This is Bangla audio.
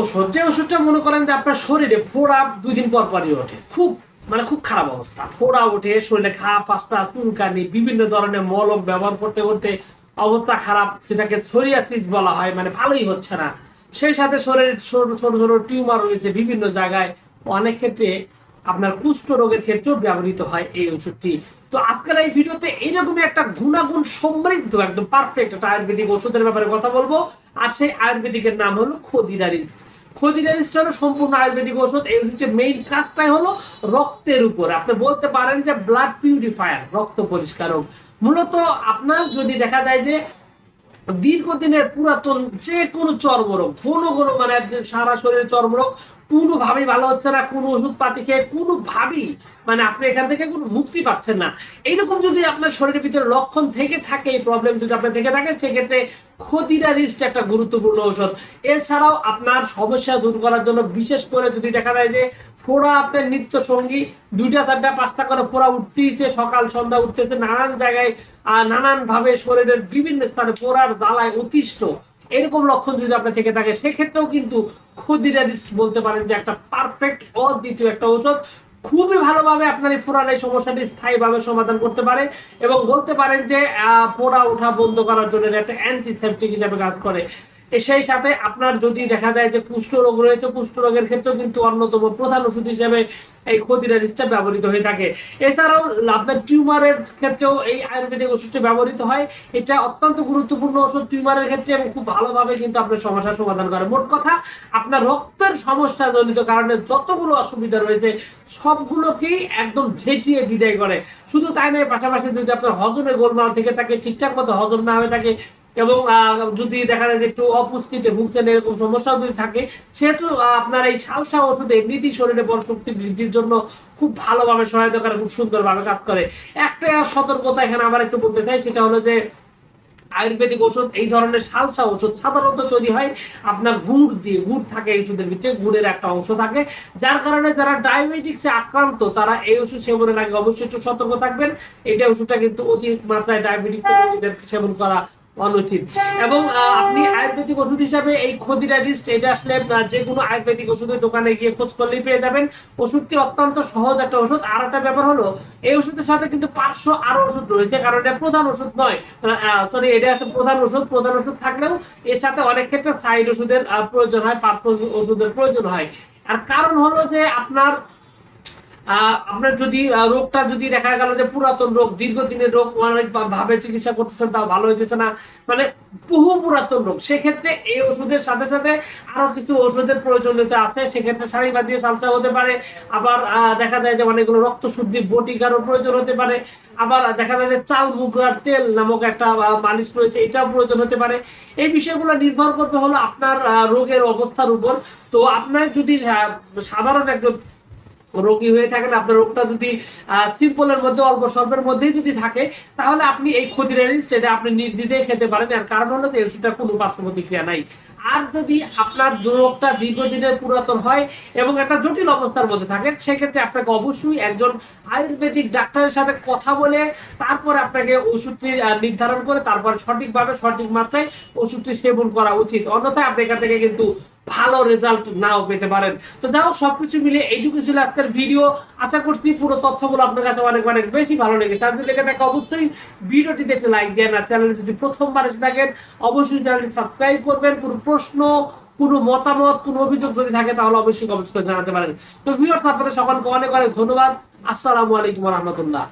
ওষুধ, যে ওষুধটা মনে করেন যে আপনার শরীরে ফোড়া দুই দিন পর পরই ওঠে। খুব মানে খুব খারাপ অবস্থা। ফোড়া ওঠে, শরীরে ঘা, পাস্তা, চুলকানি, বিভিন্ন ধরনের মলম ব্যবহার করতে করতে অবস্থা খারাপ, যেটাকে সোরিয়াসিস বলা হয় মানে ভালোই হচ্ছে না। সেই সাথে শরীরের ছোট ছোট ছোট টিউমার রয়েছে বিভিন্ন জায়গায়। অনেক ক্ষেত্রে আপনার কুষ্ঠ রোগের ক্ষেত্রেও ব্যবহৃত হয় এই ওষুধটি। তো আজকের এই ভিডিওতে এইরকমই একটা গুণাগুণ সমৃদ্ধ, একদম পারফেক্ট একটা আয়ুর্বেদিক ওষুধের ব্যাপারে কথা বলব। আর সেই আয়ুর্বেদিকের নাম হলো খদিরারিস্ট খদিরারিস্ট হলো সম্পূর্ণ আয়ুর্বেদিক ওষুধ এই ওষুধের মেইন কাজটাই হলো রক্তের উপর। আপনি বলতে পারেন যে ব্লাড পিউরিফায়ার রক্ত পরিষ্কারক। মূলত আপনার যদি দেখা যায় যে দীর্ঘদিনের পুরাতন যে কোনো চর্মরোগ ঘন ঘন মানে সারা শরীরে চর্মরোগ, কোনোভাবেই ভালো হচ্ছে না, কোনো ওষুধ পাতি খেয়ে কোনোভাবেই মানে আপনি এখান থেকে কোনো মুক্তি পাচ্ছেন না। এইরকম যদি আপনার শরীরের ভিতরে লক্ষণ থেকে থাকে, এই প্রবলেম যদি আপনার থেকে থাকে সেক্ষেত্রে ক্ষতিরা রিস্ট একটা গুরুত্বপূর্ণ ঔষধ। এছাড়াও আপনার সমস্যা দূর করার জন্য বিশেষ করে যদি দেখা যায় যে ফোড়া আপনার নিত্য সঙ্গী দুইটা চারটা পাঁচটা করে ফোড়া উঠতেইছে সকাল সন্ধ্যা উঠতেছে নানান জায়গায় আহ, নানান ভাবে শরীরের বিভিন্ন স্থানে ফোড়ার জ্বালায় অতিষ্ঠ। এরকম লক্ষণ যদি আপনার থেকে থাকে সেক্ষেত্রেও কিন্তু ক্ষুদিরাদিস্ট বলতে পারেন যে একটা পারফেক্ট অদ্বিতীয় একটা ঔষধ। খুবই ভালোভাবে আপনার এই ফোড়ার এই সমস্যাটি স্থায়ীভাবে সমাধান করতে পারে এবং বলতে পারেন যে ফোড়া ওঠা বন্ধ করার জন্য একটা অ্যান্টিসেপটিক হিসাবে কাজ করে। সেই সাথে আপনার যদি দেখা যায় যে কুষ্ঠ রোগ রয়েছে কুষ্ঠ রোগের ক্ষেত্রেও কিন্তু অন্যতম প্রধান ওষুধ হিসেবে এই ক্ষতিরারিসটা ব্যবহৃত হয়ে থাকে। এছাড়াও আপনার টিউমারের ক্ষেত্রেও এই আয়ুর্বেদিক ওষুধটি ব্যবহৃত হয়। এটা অত্যন্ত গুরুত্বপূর্ণ ওষুধ টিউমারের ক্ষেত্রে এবং খুব ভালোভাবে কিন্তু আপনার সমস্যার সমাধান করে। মোট কথা, আপনার রক্তের সমস্যা জনিত কারণে যতগুলো অসুবিধা রয়েছে, সবগুলোকেই একদম ঝেঁটিয়ে বিদায় করে। শুধু তাই নয়, পাশাপাশি যদি আপনার হজমের গোলমাল থেকে থাকে, ঠিকঠাক মতো হজম না হয়ে থাকে এবং যদি দেখা যায় যে একটু অপুষ্টিতে ভুগছেন, এরকম সমস্যাও যদি থাকে, সেহেতু আপনার এই সালসা ওষুধ এমনিতেই শরীরে বল শক্তি বৃদ্ধির জন্য খুব ভালোভাবে সহায়তা করে, খুব সুন্দরভাবে কাজ করে। একটা সতর্কতা এখানে আবার একটু বলতে চাই, সেটা হলো যে আয়ুর্বেদিক ওষুধ, এই ধরনের সালসা ওষুধ সাধারণত তৈরি হয় আপনার গুড় দিয়ে, গুড় থাকে এই ওষুধের ভিতরে, গুড়ের একটা অংশ থাকে, যার কারণে যারা ডায়াবেটিক্সে আক্রান্ত, তারা এই ওষুধ সেবনের আগে অবশ্যই একটু সতর্ক থাকবেন। এটা ওষুধটা কিন্তু অতি মাত্রায় ডায়াবেটিক্স সেবন করা অনুচিত। এবং আপনি আয়ুর্বেদিক ওষুধ হিসাবে এই ক্ষতিরাডিস্ট এটা আসলে যে কোনো আয়ুর্বেদিক ওষুধের দোকানে গিয়ে খোঁজ করলেই পেয়ে যাবেন। ওষুধটি অত্যন্ত সহজ একটা ওষুধ। আর একটা ব্যাপার হলো, এই ওষুধের সাথে কিন্তু পাঁচশো আরও ওষুধ রয়েছে, কারণ এটা প্রধান ওষুধ নয়। সরি এটা আছে প্রধান ওষুধ। প্রধান ওষুধ থাকলেও এর সাথে অনেক ক্ষেত্রে সাইড ওষুধের প্রয়োজন হয়, পার্শ্ব ওষুধের প্রয়োজন হয়। আর কারণ হলো যে আপনার আপনার যদি রোগটা যদি দেখা গেল যে পুরাতন রোগ, দীর্ঘদিনের রোগ ভাবে চিকিৎসা করতেছেন, তাও ভালো হইতেছে না। মানে বহু পুরাতন রোগ। সেক্ষেত্রে এই ওষুধের সাথে সাথে আরও কিছু ওষুধের প্রয়োজনীয়তা আছে। সেক্ষেত্রে সারিবাদীয় সালসা হতে পারে। আবার দেখা যায় যে অনেকগুলো রক্ত শুদ্ধি বটিকারও প্রয়োজন হতে পারে। আবার দেখা যায় যে চাল মুগরার তেল নামক একটা মালিশ রয়েছে, এটাও প্রয়োজন হতে পারে। এই বিষয়গুলো নির্ভর করতে হলো আপনার রোগের অবস্থার উপর। তো আপনার যদি সাধারণ একজন রোগী হয়ে থাকেন, আপনার রোগটা যদি সিম্পলের মধ্যে, অল্প স্বল্পের মধ্যেই যদি থাকে, তাহলে আপনি এই ক্ষতিরারিস্ট এটা আপনি নির্দ্বিধায় খেতে পারেন। আর কারণ হলো যে এই ওষুধটার কোনো পার্শ্ব প্রতিক্রিয়া নাই। আর যদি আপনার রোগটা দীর্ঘদিনের পুরাতন হয় এবং একটা জটিল অবস্থার মধ্যে থাকে, সেক্ষেত্রে আপনাকে অবশ্যই একজন আয়ুর্বেদিক ডাক্তারের সাথে কথা বলে, তারপর আপনাকে ওষুধটি নির্ধারণ করে, তারপর সঠিকভাবে, সঠিক মাত্রায় ওষুধটি সেবন করা উচিত। অন্যথায় আপনি এখান থেকে কিন্তু ভালো রেজাল্ট নাও পেতে পারেন। তো হোক, সবকিছু মিলে এইটুকু ছিল আজকের ভিডিও আশা করছি পুরো তথ্যগুলো আপনার কাছে অনেক অনেক বেশি ভালো লেগেছে। আর যদি থাকে, অবশ্যই ভিডিওটিতে একটি লাইক দেন আর চ্যানেলে যদি প্রথমবার এসে থাকেন, অবশ্যই চ্যানেলটি সাবস্ক্রাইব করবেন। কোনো প্রশ্ন, কোনো মতামত, কোনো অভিযোগ যদি থাকে, তাহলে অবশ্যই কমেন্টস করে জানাতে পারেন। তো ভিউয়ার্স আপনাদের সকলকে অনেক অনেক ধন্যবাদ। আসসালামু আলাইকুম রহমতুল্লাহ।